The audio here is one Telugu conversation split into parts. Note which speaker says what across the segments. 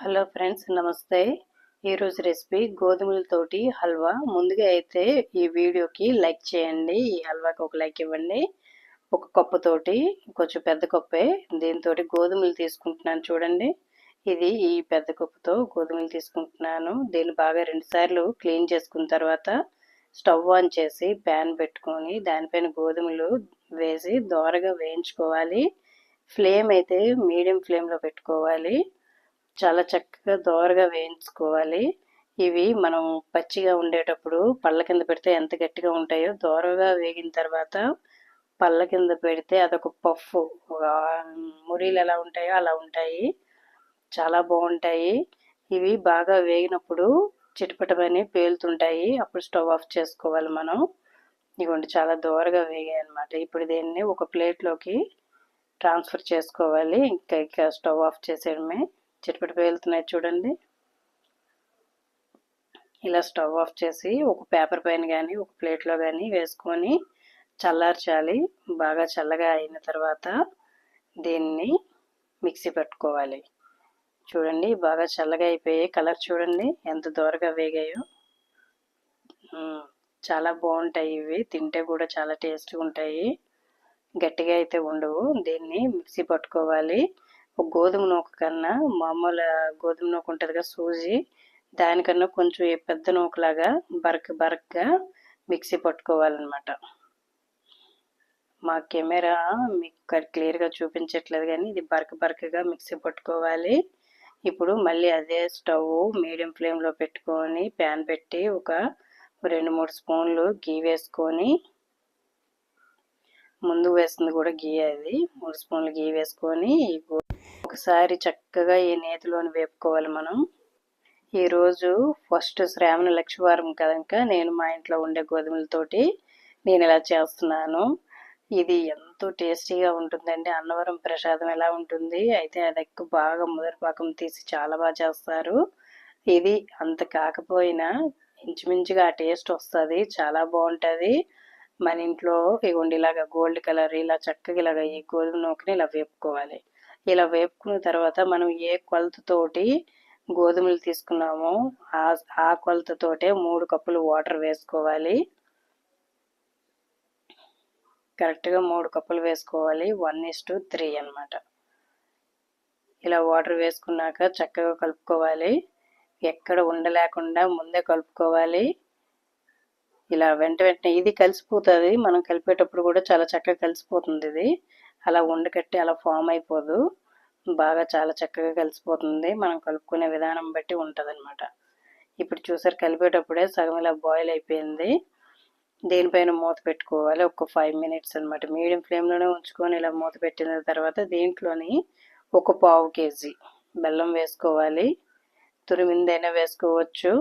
Speaker 1: హలో ఫ్రెండ్స్ నమస్తే. ఈరోజు రెసిపీ గోధుమలతోటి హల్వా. ముందుగా అయితే ఈ వీడియోకి లైక్ చేయండి ఈ హల్వాకి ఒక లైక్ ఇవ్వండి. ఒక కప్పుతోటి కొంచెం పెద్ద కప్పే. దీంతో గోధుమలు తీసుకుంటున్నాను చూడండి. ఇది ఈ పెద్ద కప్పుతో గోధుమలు తీసుకుంటున్నాను. దీన్ని బాగా రెండుసార్లు క్లీన్ చేసుకున్న తర్వాత స్టవ్ ఆన్ చేసి ప్యాన్ పెట్టుకొని దానిపైన గోధుమలు వేసి దోరగా వేయించుకోవాలి. ఫ్లేమ్ అయితే మీడియం ఫ్లేమ్లో పెట్టుకోవాలి. చాలా చక్కగా దోరగా వేయించుకోవాలి. ఇవి మనం పచ్చిగా ఉండేటప్పుడు పళ్ళ కింద పెడితే ఎంత గట్టిగా ఉంటాయో దోరగా వేగిన తర్వాత పళ్ళ కింద పెడితే అదొక పఫ్ మురీలు ఎలా ఉంటాయో అలా ఉంటాయి. చాలా బాగుంటాయి. ఇవి బాగా వేగినప్పుడు చిటపటమని పేలుతుంటాయి. అప్పుడు స్టవ్ ఆఫ్ చేసుకోవాలి మనం. ఇవ్వండి చాలా దోరగా వేగాయి అనమాట ఇప్పుడు దీన్ని ఒక ప్లేట్లోకి ట్రాన్స్ఫర్ చేసుకోవాలి. ఇంకా ఇంకా స్టవ్ ఆఫ్ చేసేయడమే. చిటపట పేలుతున్నాయి చూడండి. ఇలా స్టవ్ ఆఫ్ చేసి ఒక పేపర్ పైన కానీ ఒక ప్లేట్లో కానీ వేసుకొని చల్లార్చాలి. బాగా చల్లగా అయిన తర్వాత దీన్ని మిక్సీ పెట్టుకోవాలి. చూడండి బాగా చల్లగా అయిపోయాయి కలర్ చూడండి ఎంత దూరగా వేగాయో. చాలా బాగుంటాయి ఇవి. తింటే కూడా చాలా టేస్ట్గా ఉంటాయి. గట్టిగా అయితే ఉండవు. దీన్ని మిక్సీ పట్టుకోవాలి. గోధుమ నూక కన్నా మామూలు గోధుమ నూక ఉంటుంది కదా సూజీ దానికన్నా కొంచెం పెద్ద నూకలాగా బరక్ బరక్గా మిక్సీ పట్టుకోవాలన్నమాట. మా కెమెరా మీకు క్లియర్గా చూపించట్లేదు కానీ ఇది బరక బరకగా మిక్సీ పట్టుకోవాలి. ఇప్పుడు మళ్ళీ అదే స్టవ్ మీడియం ఫ్లేమ్లో పెట్టుకొని ప్యాన్ పెట్టి ఒక రెండు మూడు స్పూన్లు గీ వేసుకొని ముందు వేస్తుంది కూడా గీ అది మూడు స్పూన్లు గీ వేసుకొని ఒకసారి చక్కగా ఈ నేతిలోని వేపుకోవాలి మనం. ఈరోజు ఫస్ట్ శ్రావణ లక్ష్మీవారం కనుక నేను మా ఇంట్లో ఉండే గోధుమలతోటి నేను ఇలా చేస్తున్నాను. ఇది ఎంతో టేస్టీగా ఉంటుందండి. అన్నవరం ప్రసాదం ఎలా ఉంటుంది? అయితే అది ఎక్కువ బాగా ముదరపాకం తీసి చాలా బాగా చేస్తారు. ఇది అంత కాకపోయినా ఇంచుమించుగా ఆ టేస్ట్ వస్తుంది. చాలా బాగుంటుంది. మన ఇంట్లో ఇగోండి ఇలాగ గోల్డ్ కలర్ ఇలా చక్కగా ఇలాగ ఈ గోధుమ నూకని ఇలా వేపుకోవాలి. ఇలా వేపుకున్న తర్వాత మనం ఏ కొలతతోటి గోధుమలు తీసుకున్నామో ఆ కొలతతోటే మూడు కప్పులు వాటర్ వేసుకోవాలి. కరెక్ట్గా మూడు కప్పులు వేసుకోవాలి. వన్ ఇస్ టు త్రీ అనమాట ఇలా వాటర్ వేసుకున్నాక చక్కగా కలుపుకోవాలి. ఎక్కడ ఉండలేకుండా ముందే కలుపుకోవాలి. ఇలా వెంట వెంటనే ఇది కలిసిపోతుంది. మనం కలిపేటప్పుడు కూడా చాలా చక్కగా కలిసిపోతుంది ఇది. అలా ఉండకట్టి అలా ఫామ్ అయిపోదు. బాగా చాలా చక్కగా కలిసిపోతుంది. మనం కలుపుకునే విధానం బట్టి ఉంటుంది అనమాట ఇప్పుడు చూసారు కలిపేటప్పుడే సగం ఇలా బాయిల్ అయిపోయింది. దీనిపైన మూత పెట్టుకోవాలి. ఒక ఫైవ్ మినిట్స్ అనమాట మీడియం ఫ్లేమ్లోనే ఉంచుకొని ఇలా మూత పెట్టిన తర్వాత దీంట్లోని ఒక పావు కేజీ బెల్లం వేసుకోవాలి. తురిమిందైనా వేసుకోవచ్చు.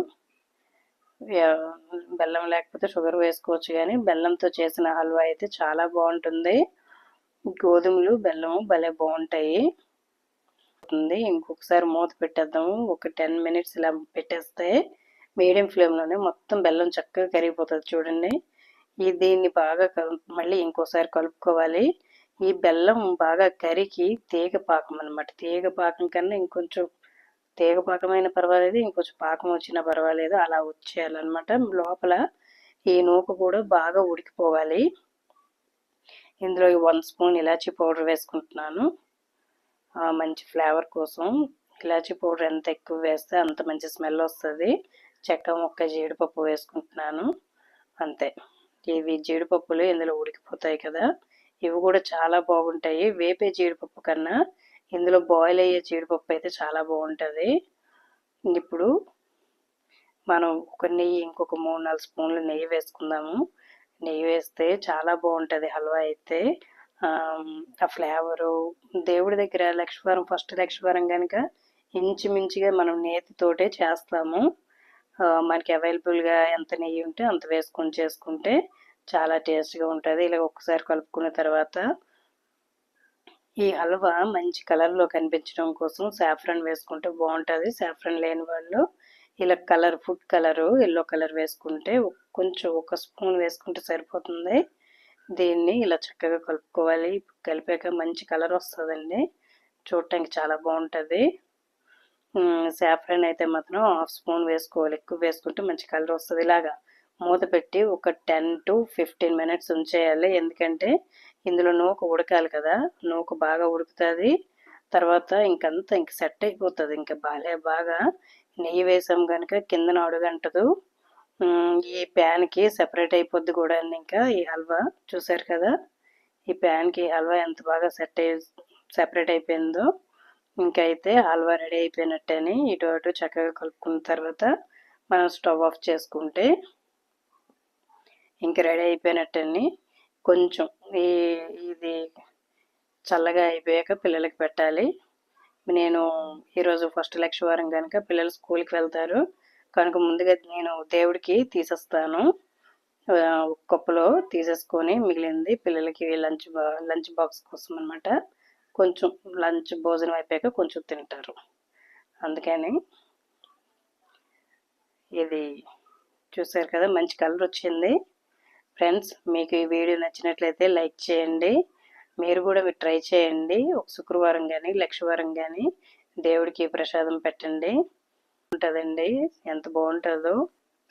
Speaker 1: బెల్లం లేకపోతే షుగర్ వేసుకోవచ్చు కానీ బెల్లంతో చేసిన హల్వా అయితే చాలా బాగుంటుంది. గోధుమలు బెల్లము భలే బాగుంటాయి. ఇంకొకసారి మూత పెట్టేద్దాము. ఒక టెన్ మినిట్స్ ఇలా పెట్టేస్తే మీడియం ఫ్లేమ్లోనే మొత్తం బెల్లం చక్కగా కరిగిపోతుంది చూడండి. ఈ దీన్ని బాగా మళ్ళీ ఇంకోసారి కలుపుకోవాలి. ఈ బెల్లం బాగా కరిగి తీగ పాకం అనమాట తీగ పాకం కన్నా ఇంకొంచెం తీగ పాకమైన పర్వాలేదు ఇంకొంచెం పాకం వచ్చినా పర్వాలేదు. అలా వచ్చేయాలన్నమాట. లోపల ఈ నూక కూడా బాగా ఉడికిపోవాలి. ఇందులో వన్ స్పూన్ ఇలాచీ పౌడర్ వేసుకుంటున్నాను. మంచి ఫ్లేవర్ కోసం. ఇలాచీ పౌడర్ ఎంత ఎక్కువ వేస్తే అంత మంచి స్మెల్ వస్తుంది. చెక్క మొక్క జీడిపప్పు వేసుకుంటున్నాను. అంతే. ఇవి జీడిపప్పులు ఇందులో ఉడికిపోతాయి కదా. ఇవి కూడా చాలా బాగుంటాయి. వేపే జీడిపప్పు కన్నా ఇందులో బాయిల్ అయ్యే జీడిపప్పు అయితే చాలా బాగుంటుంది. ఇప్పుడు మనం ఒక నెయ్యి ఇంకొక మూడు నాలుగు స్పూన్లు నెయ్యి వేసుకుందాము. నెయ్యి వేస్తే చాలా బాగుంటుంది హల్వా అయితే. ఆ ఫ్లేవరు దేవుడి దగ్గర లక్ష్మీవారం ఫస్ట్ లక్ష్మీవారం కనుక ఇంచుమించుగా మనం నేతితోటే చేస్తాము. మనకి అవైలబుల్గా ఎంత నెయ్యి ఉంటే అంత వేసుకొని చేసుకుంటే చాలా టేస్ట్గా ఉంటుంది. ఇలా ఒక్కసారి కలుపుకున్న తర్వాత ఈ హల్వా మంచి కలర్లో కనిపించడం కోసం సాఫ్రన్ వేసుకుంటే బాగుంటుంది. సాఫ్రన్ లేని వాళ్ళు ఇలా colour food colour yellow colour వేసుకుంటే కొంచెం ఒక స్పూన్ వేసుకుంటే సరిపోతుంది. దీన్ని ఇలా చక్కగా కలుపుకోవాలి. కలిపాక మంచి కలర్ వస్తుందండి. చూడటానికి చాలా బాగుంటుంది. సాఫ్రాన్ అయితే మాత్రం హాఫ్ స్పూన్ వేసుకోవాలి. ఎక్కువ వేసుకుంటే మంచి కలర్ వస్తుంది. ఇలాగా మూత పెట్టి ఒక టెన్ టు ఫిఫ్టీన్ మినిట్స్ ఉంచేయాలి. ఎందుకంటే ఇందులో నూక ఉడకాలి కదా. నూక బాగా ఉడుకుతుంది. తర్వాత ఇంకంతా ఇంక సెట్ అయిపోతుంది. ఇంకా బాగా బాగా నెయ్యి వేసాం కనుక కిందన అడుగంటదు ఈ ప్యాన్కి సెపరేట్ అయిపోద్ది కూడా ఇంకా ఈ హల్వా. చూసారు కదా? ఈ ప్యాన్కి హల్వా ఎంత బాగా సెట్ అయి సెపరేట్ అయిపోయిందో. ఇంకైతే అయితే హల్వా రెడీ అయిపోయినట్టని ఇటు అటు చక్కగా కలుపుకున్న తర్వాత మనం స్టవ్ ఆఫ్ చేసుకుంటే ఇంక రెడీ అయిపోయినట్టని కొంచెం ఈ ఇది చల్లగా అయిపోయాక పిల్లలకి పెట్టాలి. నేను ఈరోజు ఫస్ట్ లక్షవారం కనుక పిల్లలు స్కూల్కి వెళ్తారు. కనుక ముందుగా నేను దేవుడికి తీసేస్తాను. కప్పులో తీసేసుకొని మిగిలింది పిల్లలకి లంచ్ లంచ్ బాక్స్ కోసం అనమాట కొంచెం లంచ్ భోజనం అయిపోయాక కొంచెం తింటారు. అందుకని ఇది చూసారు కదా మంచి కలర్ వచ్చింది. ఫ్రెండ్స్ మీకు ఈ వీడియో నచ్చినట్లయితే లైక్ చేయండి. మీరు కూడా ట్రై చేయండి. ఒక శుక్రవారం కానీ లక్షవారం కానీ దేవుడికి ప్రసాదం పెట్టండి. ఉంటుందండి. ఎంత బాగుంటుందో.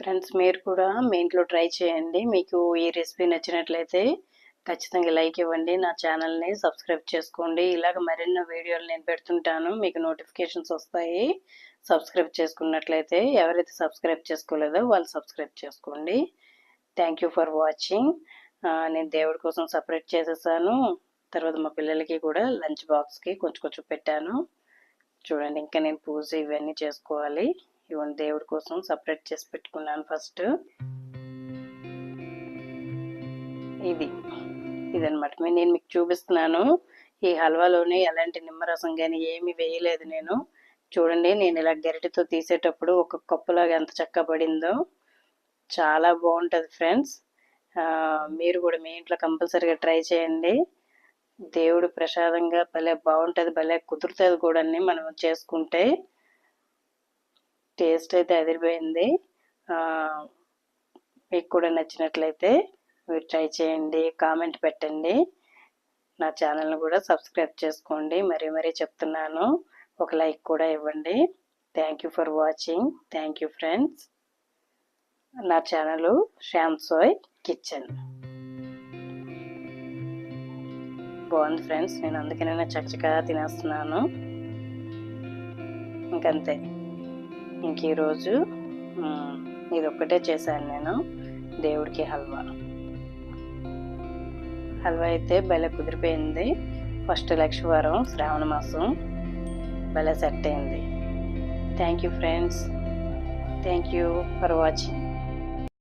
Speaker 1: ఫ్రెండ్స్ మీరు కూడా మీ ఇంట్లో ట్రై చేయండి. మీకు ఈ రెసిపీ నచ్చినట్లయితే ఖచ్చితంగా లైక్ ఇవ్వండి. నా ఛానల్ని సబ్స్క్రైబ్ చేసుకోండి. ఇలాగ మరెన్నో వీడియోలు నేను పెడుతుంటాను. మీకు నోటిఫికేషన్స్ వస్తాయి. సబ్స్క్రైబ్ చేసుకున్నట్లయితే ఎవరైతే సబ్స్క్రైబ్ చేసుకోలేదో వాళ్ళు సబ్స్క్రైబ్ చేసుకోండి. Thank you for watching. నేను దేవుడి కోసం సపరేట్ చేసేసాను. తర్వాత మా పిల్లలకి కూడా లంచ్ బాక్స్కి కొంచెం కొంచెం పెట్టాను. చూడండి ఇంకా నేను పూజ ఇవన్నీ చేసుకోవాలి. ఇవన్నీ దేవుడి కోసం సపరేట్ చేసి పెట్టుకున్నాను ఫస్ట్ ఇది. ఇదనమాట నేను మీకు చూపిస్తున్నాను. ఈ హల్వాలోనే ఎలాంటి నిమ్మరసం కానీ ఏమి వేయలేదు నేను. చూడండి నేను ఇలా గరిటెతో తీసేటప్పుడు ఒక కప్పులాగా ఎంత చక్క పడిందో. చాలా బాగుంటుంది ఫ్రెండ్స్ మీరు కూడా మీ ఇంట్లో కంపల్సరీగా ట్రై చేయండి. దేవుడు ప్రసాదంగా భలే బాగుంటుంది భలే కుదురుతుంది కూడా మనం చేసుకుంటే. టేస్ట్ అయితే అదిరిపోయింది. మీకు కూడా నచ్చినట్లయితే మీరు ట్రై చేయండి కామెంట్ పెట్టండి. నా ఛానల్ని కూడా సబ్స్క్రైబ్ చేసుకోండి. మరీ మరీ చెప్తున్నాను. ఒక లైక్ కూడా ఇవ్వండి. Thank you for watching thank you friends నా ఛానల్ శ్యామ్ సోయ్ కిచెన్. బాగుంది ఫ్రెండ్స్. నేను అందుకనే చక్కగా తినేస్తున్నాను. ఇంకంతే. ఇంక ఈరోజు ఇది ఒక్కటే చేశాను నేను. దేవుడికి హల్వా. హల్వా అయితే భలే కుదిరిపోయింది. ఫస్ట్ లక్షవారం శ్రావణ మాసం. భలే సెట్ అయింది. Thank you friends. Thank you for watching.